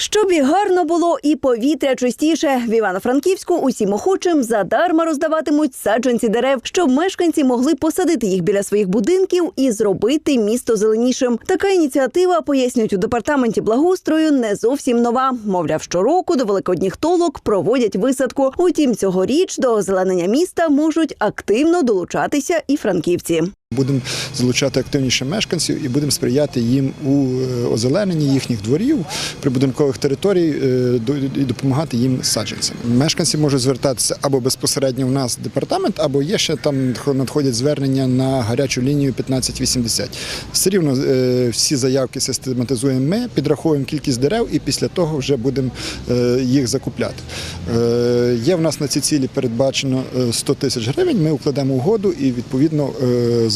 Щоб і гарно було, і повітря чистіше. В Івано-Франківську усім охочим задарма роздаватимуть саджанці дерев, щоб мешканці могли посадити їх біля своїх будинків і зробити місто зеленішим. Така ініціатива, пояснюють у департаменті благоустрою, не зовсім нова. Мовляв, щороку до великодніх толок проводять висадку. Утім, цьогоріч до озеленення міста можуть активно долучатися і франківці. Будемо залучати активніше мешканців і будемо сприяти їм у е, озелененні їхніх дворів, прибудинкових територій е, і допомагати їм з саджанцями. Мешканці можуть звертатися або безпосередньо в нас департамент, або є ще там надходять звернення на гарячу лінію 1580. Все рівно е, всі заявки систематизуємо ми, підраховуємо кількість дерев і після того вже будемо їх закупляти. Є в нас на ці цілі передбачено е, 100 тисяч гривень. Ми укладемо угоду і відповідно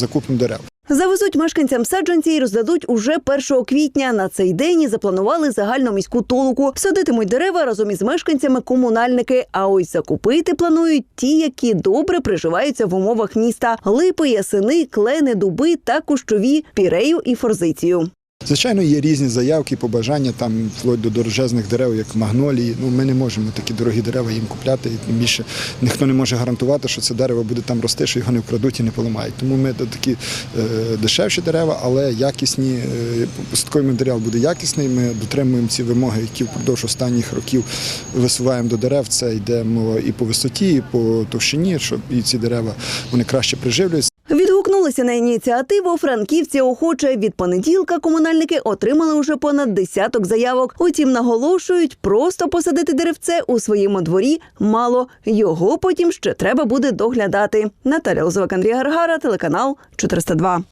закупимо дерев. Завезуть мешканцям саджанці і роздадуть уже 1 квітня. На цей день запланували загальну міську толоку. Садитимуть дерева разом із мешканцями комунальники. А ось закупити планують ті, які добре приживаються в умовах міста: липи, ясени, клени, дуби та кущові, пірею і форзицію. Звичайно, є різні заявки, побажання там вплоть до дорожезних дерев, як магнолії. Ну ми не можемо такі дорогі дерева їм купляти. І тим більше ніхто не може гарантувати, що це дерево буде там рости, що його не вкрадуть і не поламають. Тому ми такі е, дешевші дерева, але якісні. Е, посадковий матеріал буде якісний. Ми дотримуємо ці вимоги, які впродовж останніх років висуваємо до дерев. Це йде мова і по висоті, і по товщині, щоб і ці дерева вони краще приживлюються. Відгукнулися на ініціативу франківці охоче. Від понеділка комунальники отримали уже понад десяток заявок. Утім, наголошують, просто посадити деревце у своєму дворі мало. Його потім ще треба буде доглядати. Наталя Лозовик, Андрій Гаргара, телеканал 402.